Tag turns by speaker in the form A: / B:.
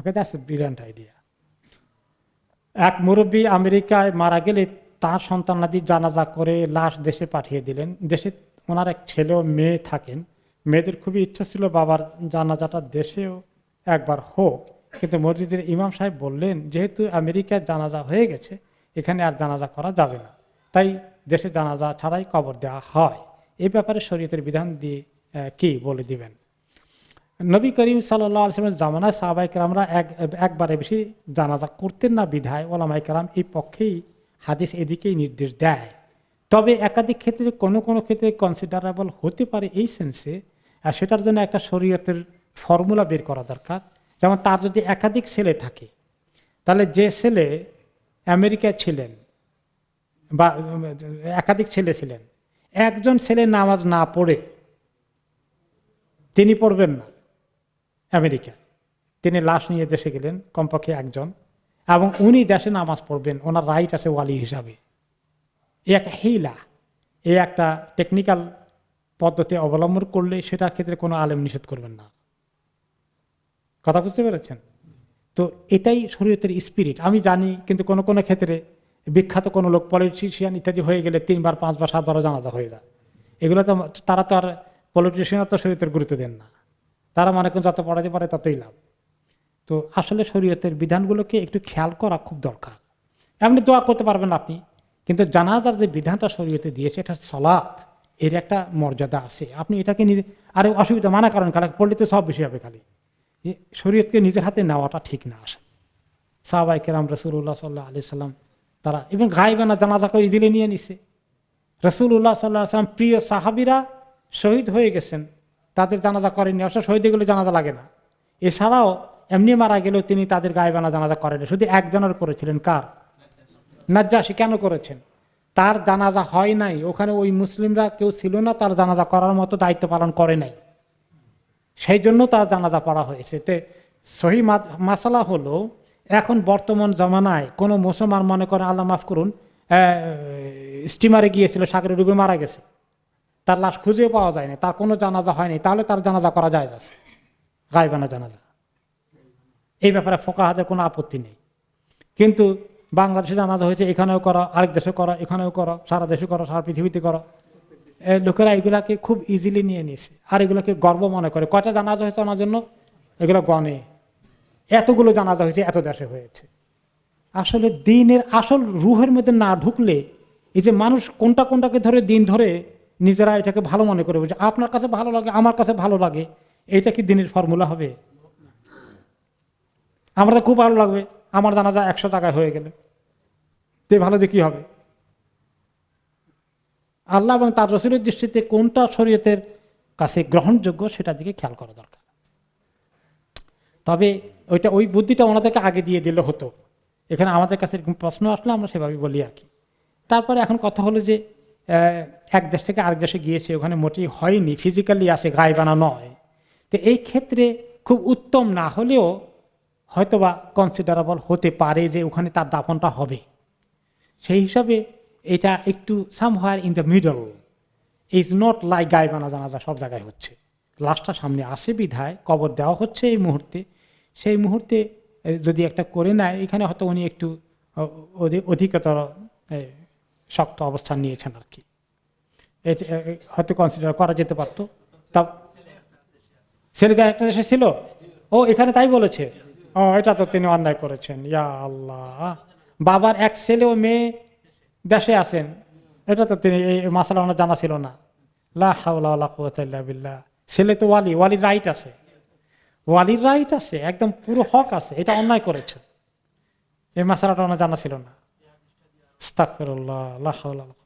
A: Okay that's brilliant idea এক মুরব্বী আমেরিকায় মারা গেলে তার সন্তানাদি জানাজা করে লাশ দেশে পাঠিয়ে দিলেন। দেশে ওনার এক ছেলে ও মেয়ে থাকেন। মেয়েদের খুবই ইচ্ছা ছিল বাবার জানাজাটা দেশেও একবার হোক। কিন্তু মসজিদের ইমাম সাহেব বললেন, যেহেতু আমেরিকায় জানাজা হয়ে গেছে, এখানে আর জানাজা করা যাবে না। তাই দেশে জানাজা ছাড়াই কবর দেওয়া হয়। এই ব্যাপারে শরীয়তের বিধান দিয়ে কি বলে দিবেন? নবী করিম সাল্লাহ আলসালামের জামানায় সাহাবাইকরামরা এক, একবারে বেশি জানাজা করতেন না, বিধায় ওলামাইকরাম এই পক্ষেই হাদিস এদিকেই নির্দেশ দেয়। তবে একাধিক ক্ষেত্রে, কোনো কোনো ক্ষেত্রে কনসিডারেবল হতে পারে এই সেন্সে আর সেটার জন্য একটা শরীয়তের ফর্মুলা বের করা দরকার। যেমন তার যদি একাধিক ছেলে থাকে, তাহলে যে ছেলে আমেরিকায় ছিলেন বা একাধিক ছেলে ছিলেন, একজন ছেলে নামাজ না পড়ে, তিনি পড়বেন না। আমেরিকা। তিনি লাশ নিয়ে দেশে গেলেন, কমপক্ষে একজন। এবং উনি দেশে নামাজ পড়বেন, ওনার রাইট আছে ওয়ালি হিসাবে। এই একটা হিলা এই একটা টেকনিক্যাল পদ্ধতি অবলম্বন করলে সেটার ক্ষেত্রে কোনো আলেম নিষেধ করবেন না। কথা বুঝতে পেরেছেন? তো এটাই শরীয়তের স্পিরিট আমি জানি, কিন্তু কোনো কোনো ক্ষেত্রে বিখ্যাত কোনো লোক পলিটিশিয়ান ইত্যাদি হয়ে গেলে তিনবার, পাঁচবার, সাতবারও জানাজা হয়ে যায়। এগুলো তো, তারা তো আর পলিটিশিয়ান তো শরীয়তের গুরুত্ব দেন না। তারা মনে করেন যত পড়াতে পারে ততই লাভ। তো আসলে শরীয়তের বিধানগুলোকে একটু খেয়াল করা খুব দরকার। এমনি দোয়া করতে পারবেন আপনি, কিন্তু জানাজার যে বিধানটা শরীয়তে দিয়েছে, এটা সলাৎ। এর একটা মর্যাদা আছে। আপনি এটাকে নিজে আরে অসুবিধা, মানা কারণ খালি, পড়লে তো সব বেশি হবে খালি। শরীয়তকে নিজের হাতে নেওয়াটা ঠিক না আসে সাহাবাই কেরাম রসুল্লাহ সাল্লাহ আলি সাল্লাম, তারা এবং গাইবানা জানাজাকে ইজিলি নিয়ে নিছে। রসুল্লাহ সাল্লাহ সাল্লাম, প্রিয় সাহাবিরা শহীদ হয়ে গেছেন। তাদের জানাজা করেননি, অবশ্য শহীদ এগুলো জানাজা লাগে না। এছাড়াও এমনি মারা গেলেও তিনি তাদের গায়েবানা জানাজা করেনি শুধু একজনের করেছিলেন, কার? নাজ্জাসী কেন করেছেন? তার জানাজা হয় নাই। ওখানে ওই মুসলিমরা কেউ ছিল না, তার জানাজা করার মতো দায়িত্ব পালন করে নাই। সেই জন্য তার জানাজা পড়া হয়েছে। তে সহি মাসালা হলো, এখন বর্তমান জমানায় কোনো মুসলমান মনে করেন আল্লাহ মাফ করুন স্টিমারে গিয়েছিল সাগরে ডুবে মারা গেছে। তার লাশ খুঁজে পাওয়া যায়নি, তার কোনো জানাজা হয়নি, তাহলে তার জানাজা করা যায় যাচ্ছে গাইবানা জানাজা। এই ব্যাপারে ফোকা ফোকাহাদের কোনো আপত্তি নেই। কিন্তু বাংলাদেশে জানাজা হয়েছে, এখানেও করো, আরেক দেশে করো, এখানেও করো, সারা দেশে করো, সারা পৃথিবীতে করো। লোকেরা এগুলাকে খুব ইজিলি নিয়ে নিয়েছে, আর এগুলোকে গর্ব মনে করে। কয়টা জানাজা হয়েছে ওনার জন্য? এগুলো গণে। এতগুলো জানাজা হয়েছে, এত দেশে হয়েছে। আসলে দিনের আসল রুহের মধ্যে না ঢুকলে, এই যে মানুষ কোনটা কোনটাকে ধরে দিন ধরে নিজেরা এটাকে ভালো মনে করে বলছে, আপনার কাছে ভালো লাগে, আমার কাছে ভালো লাগে। এইটা কি দিনের ফর্মুলা হবে? আমার তো খুব ভালো লাগবে, আমার জানা যায় একশো টাকায় হয়ে গেলে। তে ভালো দিয়ে কি হবে? আল্লাহ এবং তার রসুলের দৃষ্টিতে কোনটা শরীয়তের কাছে গ্রহণযোগ্য সেটা দিকে খেয়াল করা দরকার। তবে ওইটা, ওই বুদ্ধিটা ওনাদেরকে আগে দিয়ে দিলে হতো। এখানে আমাদের কাছে প্রশ্ন আসলে আমরা সেভাবে বলি আর কি। তারপরে এখন কথা হলো যে এক দেশ থেকে আরেক দেশে গিয়েছে, ওখানে মোটেই হয়নি ফিজিক্যালি আসে গায়ে নয়। তো এই ক্ষেত্রে খুব উত্তম না হলেও হয়তোবা কনসিডারেবল হতে পারে যে ওখানে তার দাফনটা হবে। সেই হিসাবে এটা একটু somewhere in the middle is not like গাইবানা জানাজা সব জায়গায় হচ্ছে। লাশটা সামনে আসে বিধায়, কবর দেওয়া হচ্ছে এই মুহূর্তে। সেই মুহূর্তে যদি একটা করে নেয়, এখানে হয়তো উনি একটু অধিকতর শক্ত অবস্থান নিয়েছেন আর কি। হয়তো কনসিডার করা যেতে পারতো। তা ছেলেটা একটা দেশে ছিল? ও, এখানে তাই বলেছে? ও, এটা তো তিনি অন্যায় করেছেন। ইয়া আল্লাহ। বাবার এক ছেলে ও মেয়ে দেশে আছেন। এটা তো তিনি এই মাসালা ওনার জানা ছিল না। লা হাওলা ওয়ালা কুওয়াতা ইল্লা বিল্লাহ। ছেলে তো ওয়ালি, ওয়ালির রাইট আছে। ওয়ালির রাইট আছে, একদম পুরো হক আছে। এটা অন্যায় করেছে এই মাসালাটা ওনার জানা ছিল না। আস্তাগফিরুল্লাহ লা হাওলা ওয়ালা